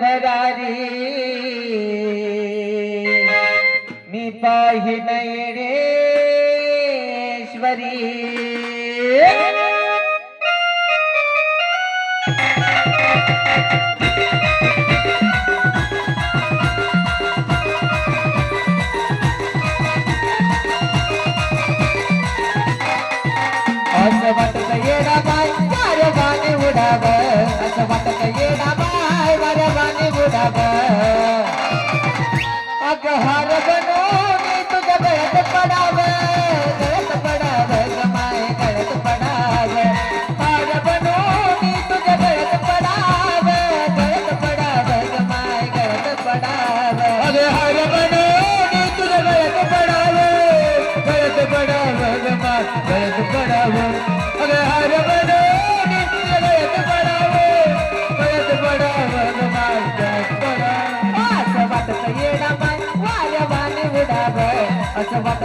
भरारी मी पाहि नैरेश्वरी ನೋಡವ ಅಥವಾ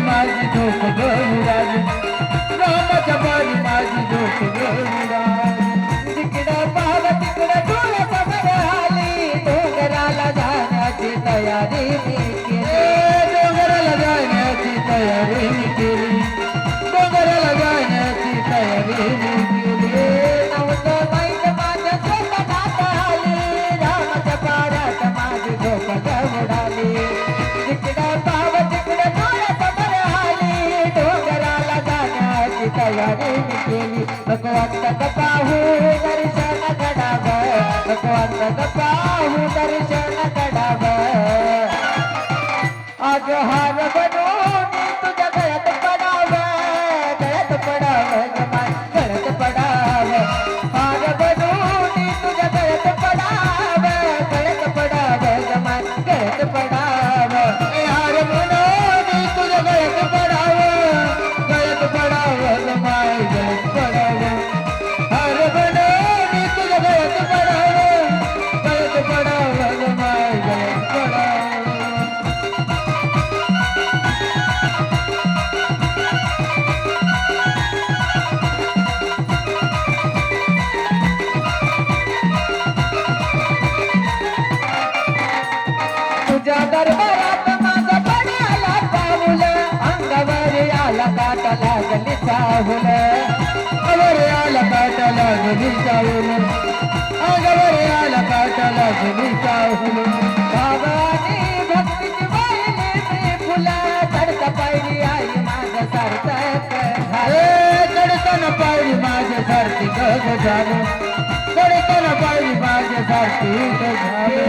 माझी झोप गौराज रामाच्या बारी माझी झोप गौराज तयारी केली भगवंत पाहू दर्शन घडाव? भगवंत पाहू दर्शन घडाव? आज हार बनून तुझ्या गळ्यात पडाव. गळ्यात पडाव गळ्यात पडाव. हार बनून तुझ्या गळ्यात पडाव. गळ्यात पडाव गळ्यात पडाव. हार बनून तुझ्या गळ्यात पडाव. आला पाट लागली चाहूल अगरे आला पाट लागली चाहूल अगरे आला पाट लागली चाहूल बाबाने भक्तीची बाईने फुला. चढता पायरी आई माझ्या सारखी गज झालं चढताना पायरी माझ्या सारखी गज झालं